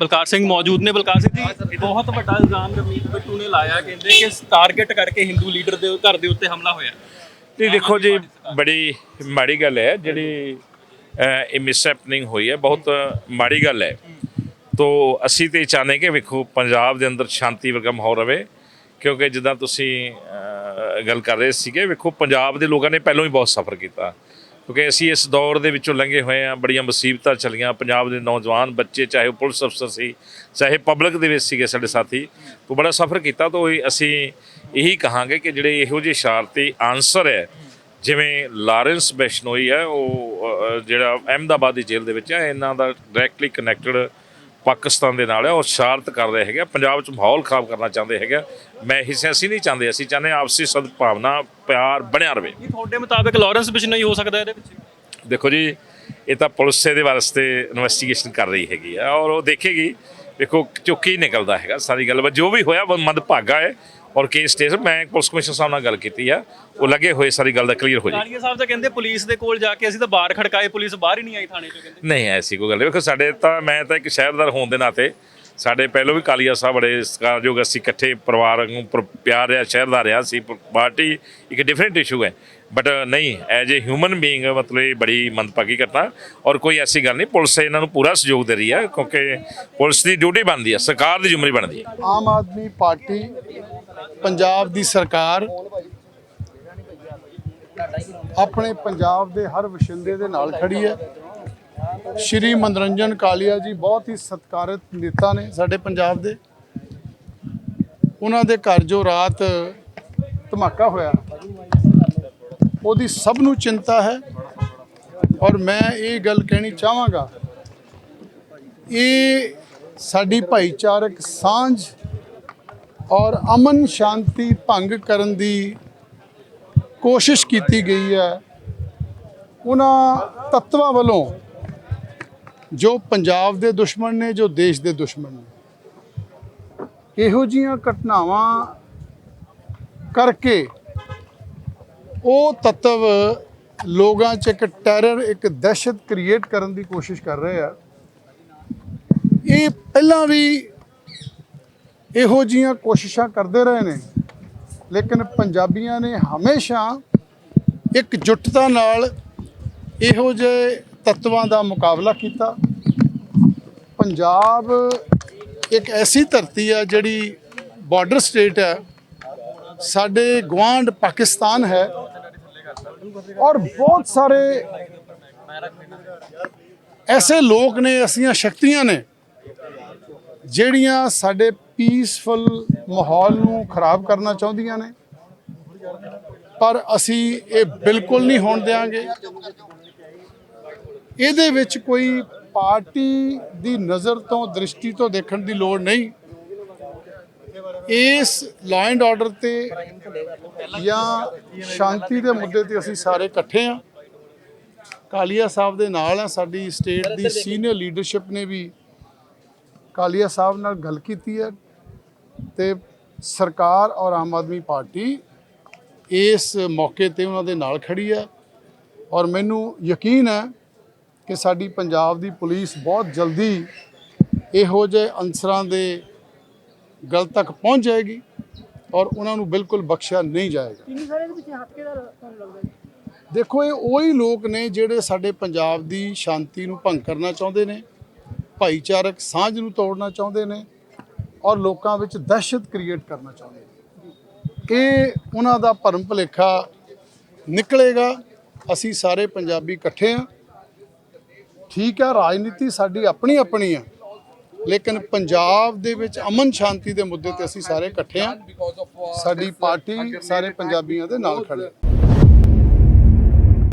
ਬਲਕਾਰ ਸਿੰਘ ਮੌਜੂਦ ਨੇ। ਬਲਕਾਰ ਸਿੰਘ ਜੀ, ਬਹੁਤ ਵੱਡਾ ਇਲਜ਼ਾਮ ਰਮੀਤ ਬਿੱਟੂ ਨੇ ਲਾਇਆ, ਕਹਿੰਦੇ ਕਿ ਟਾਰਗੇਟ ਕਰਕੇ ਹਿੰਦੂ ਲੀਡਰ ਦੇ ਘਰ ਦੇ ਉੱਤੇ ਹਮਲਾ ਹੋਇਆ। ਤੇ ਦੇਖੋ ਜੀ, ਬੜੀ ਮਾੜੀ ਗੱਲ ਹੈ, ਜਿਹੜੀ ਇਹ ਮਿਸਹੈਪਨਿੰਗ ਹੋਈ ਹੈ, ਬਹੁਤ ਮਾੜੀ ਗੱਲ ਹੈ। ਤੋ ਅਸੀਂ ਤੇ ਚਾਹੁੰਦੇ ਕਿ ਵੇਖੋ, ਪੰਜਾਬ ਦੇ ਅੰਦਰ ਸ਼ਾਂਤੀ ਵਰਗਾ ਮਾਹੌਲ ਰਵੇ, ਕਿਉਂਕਿ ਜਿੱਦਾਂ ਤੁਸੀਂ ਗੱਲ ਕਰ ਰਹੇ ਸੀਗੇ, ਵੇਖੋ, ਪੰਜਾਬ ਦੇ ਲੋਕਾਂ ਨੇ ਪਹਿਲਾਂ ਹੀ ਬਹੁਤ ਸਫ਼ਰ ਕੀਤਾ। ਕਿਉਂਕਿ ਅਸੀਂ ਇਸ ਦੌਰ ਦੇ ਵਿੱਚੋਂ ਲੰਘੇ ਹੋਏ ਆ ਬੜੀਆਂ ਮੁਸੀਬਤਾਂ ਚੱਲੀਆਂ। ਪੰਜਾਬ ਦੇ ਨੌਜਵਾਨ ਬੱਚੇ, ਚਾਹੇ ਉਹ ਪੁਲਿਸ ਅਫਸਰ ਸੀ, ਚਾਹੇ ਪਬਲਿਕ ਦੇ ਵਿੱਚ ਸੀਗੇ ਸਾਡੇ ਸਾਥੀ, ਉਹ ਬੜਾ ਸਫ਼ਰ ਕੀਤਾ ਤਾਂ ਇਹ ਅਸੀਂ ਇਹੀ ਕਹਾਂਗੇ ਕਿ ਜਿਹੜੇ ਇਹੋ ਜਿਹੇ ਸ਼ਰਾਰਤੀ ਆਨਸਰ ਹੈ, ਜਿਵੇਂ ਲਾਰੈਂਸ ਬੈਸ਼ਨੋਈ ਹੈ, ਉਹ ਜਿਹੜਾ ਅਹਿਮਦਾਬਾਦ ਦੀ ਜੇਲ੍ਹ ਦੇ ਵਿੱਚ ਹੈ, ਇਹਨਾਂ ਦਾ ਡਾਇਰੈਕਟਲੀ ਕਨੈਕਟਡ ਪਾਕਿਸਤਾਨ ਦੇ ਨਾਲ ਹੈ ਉਹ ਸ਼ਰਾਰਤ ਕਰ ਰਹੇ ਹੈਗੇ ਪੰਜਾਬ 'ਚ ਮਾਹੌਲ ਖਰਾਬ ਕਰਨਾ ਚਾਹੁੰਦੇ ਹੈਗੇ ਮੈਂ ਹਿੱਸੇ ਅਸੀਂ ਨਹੀਂ ਚਾਹੁੰਦੇ ਅਸੀਂ ਚਾਹੁੰਦੇ ਆਪਸੀ ਸਦਭਾਵਨਾ ਪਿਆਰ ਬਣਿਆ ਰਵੇ। ਕੀ ਤੁਹਾਡੇ ਮੁਤਾਬਕ ਲਾਰੈਂਸ ਬਿਸ਼ਨੋਈ ਹੋ ਸਕਦਾ ਇਹਦੇ ਵਿੱਚ? ਦੇਖੋ ਜੀ ਇਹ ਤਾਂ ਪੁਲਿਸ ਇਹਦੇ ਵਾਸਤੇ ਇਨਵੈਸਟੀਗੇਸ਼ਨ ਕਰ ਰਹੀ ਹੈਗੀ ਆ ਔਰ ਉਹ ਦੇਖੇਗੀ ਦੇਖੋ ਚੁੱਕੀ ਨਿਕਲਦਾ ਹੈਗਾ ਸਾਰੀ ਗੱਲ ਜੋ ਵੀ ਹੋਇਆ ਮੰਦਭਾਗਾ ਹੈ। ਔਰ ਕੇਸ ਸਟੇਸ ਮੈਂ ਪੁਲਿਸ ਕਮਿਸ਼ਨਰ ਸਾਹਿਬ ਨਾਲ ਗੱਲ ਕੀਤੀ ਆ ਉਹ ਲੱਗੇ ਹੋਏ ਸਾਰੀ ਗੱਲ ਦਾ ਕਲੀਅਰ ਹੋ ਜੀ। ਕਾਲੀਆ ਸਾਹਿਬ ਤਾਂ ਕਹਿੰਦੇ ਪੁਲਿਸ ਦੇ ਕੋਲ ਜਾ ਕੇ ਅਸੀਂ ਤਾਂ ਬਾਹਰ ਖੜਕਾਏ ਪੁਲਿਸ ਬਾਹਰ ਹੀ ਨਹੀਂ ਆਈ ਥਾਣੇ ਚੋਂ ਕਹਿੰਦੇ। ਨਹੀਂ ਐਸੀ ਕੋਈ ਗੱਲ ਨਹੀਂ। ਵੇਖੋ ਸਾਡੇ ਤਾਂ ਮੈਂ ਤਾਂ ਇੱਕ ਸ਼ਹਿਰਦਾਰ ਹੋਣ ਦੇ ਨਾਤੇ ਸਾਡੇ ਪਹਿਲੋਂ ਵੀ ਕਾਲੀਆ ਸਾਹਿਬ ਬੜੇ ਸਤਿਕਾਰਯੋਗ ਅਸੀਂ ਇਕੱਠੇ ਪਰਿਵਾਰ ਨੂੰ ਪਰ- ਪਿਆਰ ਰਿਹਾ ਸ਼ਹਿਰਦਾਰ ਰਿਹਾ ਸੀ ਪਾਰਟੀ ਇੱਕ ਡਿਫਰੈਂਟ ਇਸ਼ੂ ਹੈ। ਬਟ ਨਹੀਂ ਐਜ ਏ ਹਿਊਮਨ ਬੀਇੰਗ ਮਤਲਬ ਇਹ ਬੜੀ ਮੰਦਭਾਗੀ ਘਟਨਾ। ਔਰ ਕੋਈ ਐਸੀ ਗੱਲ ਨਹੀਂ ਪੁਲਿਸ ਇਹਨਾਂ ਨੂੰ ਪੂਰਾ ਸਹਿਯੋਗ ਦੇ ਰਹੀ ਹੈ ਕਿਉਂਕਿ ਪੁਲਿਸ ਦੀ ਡਿਊਟੀ ਬਣਦੀ ਹੈ ਸਰਕਾਰ ਦੀ ਜ਼ਿੰਮੇਵਾਰੀ ਬਣਦੀ ਹੈ ਆਮ ਆਦਮੀ ਪਾਰਟੀ ਪੰਜਾਬ ਦੀ ਸਰਕਾਰ ਆਪਣੇ ਪੰਜਾਬ ਦੇ ਹਰ ਵਸਿੰਦੇ ਦੇ ਨਾਲ ਖੜੀ ਹੈ। ਸ਼੍ਰੀ ਮਨੋਰੰਜਨ ਕਾਲੀਆ ਜੀ ਬਹੁਤ ਹੀ ਸਤਿਕਾਰਤ ਨੇਤਾ ਨੇ ਸਾਡੇ ਪੰਜਾਬ ਦੇ। ਉਹਨਾਂ ਦੇ ਘਰ ਜੋ ਰਾਤ ਧਮਾਕਾ ਹੋਇਆ, ਉਹਦੀ ਸਭ ਨੂੰ ਚਿੰਤਾ ਹੈ। ਔਰ ਮੈਂ ਇਹ ਗੱਲ ਕਹਿਣੀ ਚਾਹਾਂਗਾ, ਇਹ ਸਾਡੀ ਭਾਈਚਾਰਕ ਸਾਂਝ ਔਰ ਅਮਨ ਸ਼ਾਂਤੀ ਭੰਗ ਕਰਨ ਦੀ ਕੋਸ਼ਿਸ਼ ਕੀਤੀ ਗਈ ਹੈ। ਉਹਨਾਂ ਤੱਤਵਾਂ ਵੱਲੋਂ ਜੋ ਪੰਜਾਬ ਦੇ ਦੁਸ਼ਮਣ ਨੇ, ਜੋ ਦੇਸ਼ ਦੇ ਦੁਸ਼ਮਣ ਨੇ, ਇਹੋ ਜੀਆਂ ਘਟਨਾਵਾਂ ਕਰਕੇ ਉਹ ਤੱਤਵ ਲੋਕਾਂ 'ਚ ਇੱਕ ਟੈਰਰ ਇੱਕ ਦਹਿਸ਼ਤ ਕ੍ਰੀਏਟ ਕਰਨ ਦੀ ਕੋਸ਼ਿਸ਼ ਕਰ ਰਹੇ ਆ। ਇਹ ਪਹਿਲਾਂ ਵੀ ਇਹੋ ਜੀਆਂ ਕੋਸ਼ਿਸ਼ਾਂ ਕਰਦੇ ਰਹੇ ਨੇ। ਲੇਕਿਨ ਪੰਜਾਬੀਆਂ ਨੇ ਹਮੇਸ਼ਾ ਇੱਕ ਜੁੱਟਤਾ ਨਾਲ ਇਹੋ ਜਿਹੇ ਤੱਤਵਾਂ ਦਾ ਮੁਕਾਬਲਾ ਕੀਤਾ। ਪੰਜਾਬ ਇੱਕ ਐਸੀ ਧਰਤੀ ਹੈ ਜਿਹੜੀ ਬਾਰਡਰ ਸਟੇਟ ਹੈ ਸਾਡੇ ਗਵਾਂਡ ਪਾਕਿਸਤਾਨ ਹੈ ਔਰ ਬਹੁਤ ਸਾਰੇ ਐਸੇ ਲੋਕ ਨੇ, ਐਸੀਆਂ ਸ਼ਕਤੀਆਂ ਨੇ ਜਿਹੜੀਆਂ ਸਾਡੇ ਪੀਸਫੁਲ ਮਾਹੌਲ ਨੂੰ ਖਰਾਬ ਕਰਨਾ ਚਾਹੁੰਦੀਆਂ ਨੇ। ਪਰ ਅਸੀਂ ਇਹ ਬਿਲਕੁਲ ਨਹੀਂ ਹੋਣ ਦੇਵਾਂਗੇ ਇਹਦੇ ਵਿੱਚ ਕੋਈ ਪਾਰਟੀ ਦੀ ਨਜ਼ਰ ਤੋਂ, ਦ੍ਰਿਸ਼ਟੀ ਤੋਂ ਦੇਖਣ ਦੀ ਲੋੜ ਨਹੀਂ। ਇਸ ਲਾਅ ਐਂਡ ਆਰਡਰ ਤੇ ਜਾਂ ਸ਼ਾਂਤੀ ਦੇ ਮੁੱਦੇ ਤੇ ਅਸੀਂ ਸਾਰੇ ਇਕੱਠੇ ਹਾਂ ਕਾਲੀਆ ਸਾਹਿਬ ਦੇ ਨਾਲ ਆ, ਸਾਡੀ ਸਟੇਟ ਦੀ ਸੀਨੀਅਰ ਲੀਡਰਸ਼ਿਪ ਨੇ ਵੀ ਕਾਲੀਆ ਸਾਹਿਬ ਨਾਲ ਗੱਲ ਕੀਤੀ ਹੈ। ਤੇ ਸਰਕਾਰ ਔਰ ਆਮ ਆਦਮੀ ਪਾਰਟੀ ਇਸ ਮੌਕੇ ਤੇ ਉਹਨਾਂ ਦੇ ਨਾਲ ਖੜੀ ਹੈ। ਔਰ ਮੈਨੂੰ ਯਕੀਨ ਹੈ ਕਿ ਸਾਡੀ ਪੰਜਾਬ ਦੀ ਪੁਲਿਸ ਬਹੁਤ ਜਲਦੀ ਇਹੋ ਜਿਹੇ ਅਨਸਰਾਂ ਦੇ ਗਲ ਤੱਕ ਪਹੁੰਚ ਜਾਏਗੀ ਔਰ ਉਹਨਾਂ ਨੂੰ ਬਿਲਕੁਲ ਬਖਸ਼ਿਆ ਨਹੀਂ ਜਾਏਗਾ। ਤਿੰਨ ਸਾਰੇ ਦੇ ਪਿੱਛੇ ਹੱਥ ਕਿਹਦਾ ਤੁਹਾਨੂੰ ਲੱਗਦਾ ਦੇਖੋ ਇਹ ਉਹੀ ਲੋਕ ਨੇ ਜਿਹੜੇ ਸਾਡੇ ਪੰਜਾਬ ਦੀ ਸ਼ਾਂਤੀ ਨੂੰ ਭੰਗ ਕਰਨਾ ਚਾਹੁੰਦੇ ਨੇ ਭਾਈਚਾਰਕ ਸਾਂਝ ਨੂੰ ਤੋੜਨਾ ਚਾਹੁੰਦੇ ਨੇ ਔਰ ਲੋਕਾਂ ਵਿੱਚ ਦਹਿਸ਼ਤ ਕ੍ਰੀਏਟ ਕਰਨਾ ਚਾਹੁੰਦੇ ਨੇ। ਇਹ ਉਹਨਾਂ ਦਾ ਭਰਮ ਭੁਲੇਖਾ ਨਿਕਲੇਗਾ। ਅਸੀਂ ਸਾਰੇ ਪੰਜਾਬੀ ਇਕੱਠੇ ਹਾਂ। ਠੀਕ ਹੈ ਰਾਜਨੀਤੀ ਸਾਡੀ ਆਪਣੀ ਆਪਣੀ ਹੈ ਲੇਕਿਨ ਪੰਜਾਬ ਦੇ ਵਿੱਚ ਅਮਨ ਸ਼ਾਂਤੀ ਦੇ ਮੁੱਦੇ ਤੇ ਅਸੀਂ ਸਾਰੇ ਇਕੱਠੇ ਹਾਂ। ਸਾਡੀ ਪਾਰਟੀ ਸਾਰੇ ਪੰਜਾਬੀਆਂ ਦੇ ਨਾਲ ਖੜੀ